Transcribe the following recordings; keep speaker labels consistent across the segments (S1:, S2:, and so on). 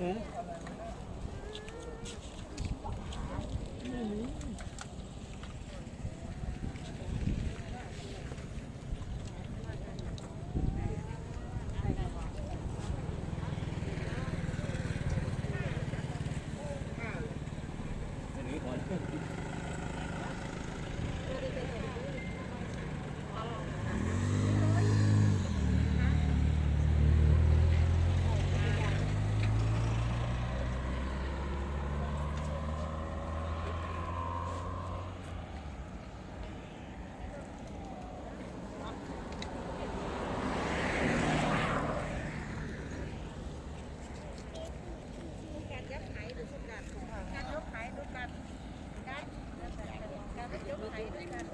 S1: Mm-hmm. Thank you.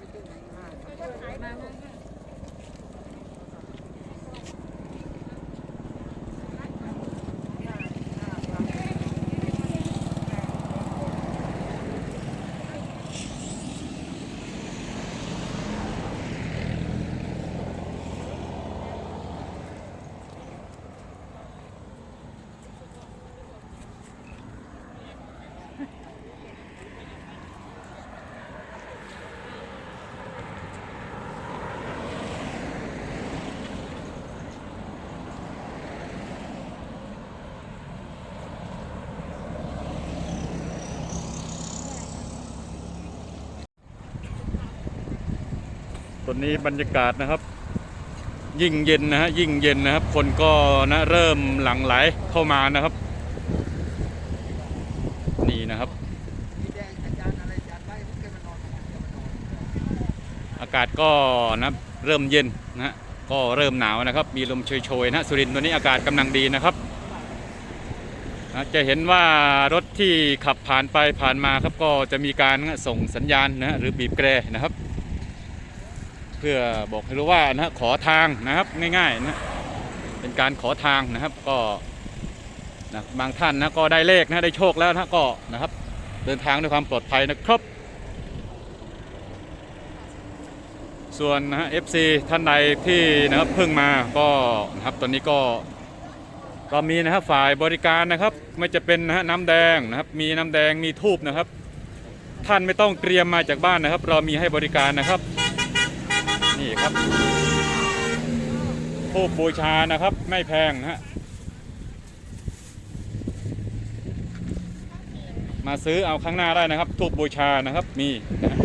S1: ตอนนี้บรรยากาศนะครับ ยิ่งเย็นนะฮะยิ่งเย็นนะครับ คนก็นะเริ่มหลั่งไหลเข้ามานะครับ นี่นะครับ อากาศก็นะเริ่มเย็นนะฮะก็เริ่มหนาวนะครับ มีลมโชยๆนะสุรินทร์ตัวนี้อากาศกำลังดีนะครับนะจะเห็นว่ารถที่ขับผ่านไปผ่านมาครับก็จะมีการส่งสัญญาณนะหรือบีบแกรนะครับ พื่อบอกให้รู้ว่านะฮะขอทางนะครับง่ายๆนะเป็นการขอทางนะครับก็นะบางท่านนะก็ได้เลขนะได้โชคแล้วนะก็นะครับ เดินทางด้วยความปลอดภัยนะครับ ส่วนนะฮะ FC ท่านใดที่นะครับเพิ่งมาก็นะครับตอนนี้ก็ก็มีนะครับฝ่ายบริการนะครับ ไม่จะเป็นนะฮะน้ำแดงนะครับ มีน้ำแดงมีทูบนะครับ ท่านไม่ต้องเตรียมมาจากบ้านนะครับ เรามีให้บริการนะครับ นี่ครับทูบบูชานะครับ ไม่แพงนะฮะมาซื้อเอาข้างหน้าได้นะครับทูบบูชานะครับมีนะ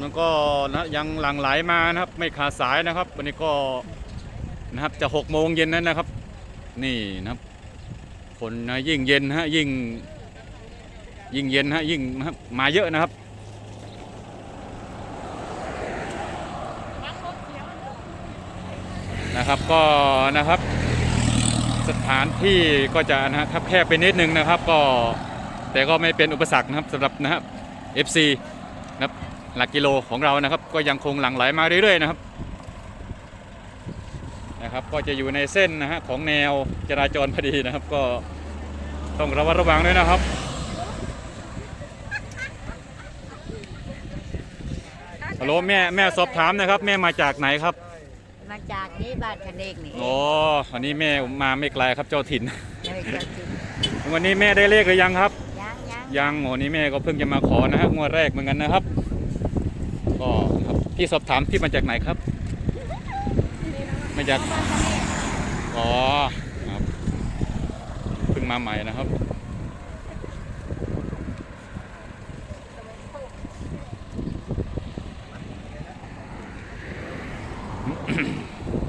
S1: นั้นก็นะยังหลั่งไหลมานะครับ ไม่ขาดสายนะครับ วันนี้ก็นะครับจะหกโมงเย็นนั้นนะครับ นี่นะครับคนนะยิ่งเย็นฮะยิ่งยิ่งเย็นฮะยิ่งนะครับมาเยอะนะครับนะครับก็นะครับสถานที่ก็จะนะฮะคับแคบไปนิดนึงนะครับ ก็แต่ก็ไม่เป็นอุปสรรคนะครับสำหรับนะครับ FC นะครับ หลักกิโลของเรานะครับ ก็ยังคงหลั่งไหลมาเรื่อยๆนะครับนะครับ ก็จะอยู่ในเส้นนะฮะของแนวจราจรพอดีนะครับ ก็ต้องระมัดระวังด้วยนะครับฮัลโหลแม่แม่สอบถามนะครับ แม่มาจากไหนครับ
S2: มาจากนี้บ้านคเนกนี่
S1: อ๋อวันนี้แม่มาไม่ไกลครับเจ้าถิ่น
S2: เลยจะถึง
S1: วันนี้แม่ได้เลขหรือยังครับ
S2: ยังยัง
S1: ยังโอ้นี่แม่ก็เพิ่งจะมาขอนะฮะงวดแรกเหมือนกันนะครับ ก็ครับพี่สอบถามพี่มาจากไหนครับ มาจากอ๋อครับเพิ่งมาใหม่นะครับอืม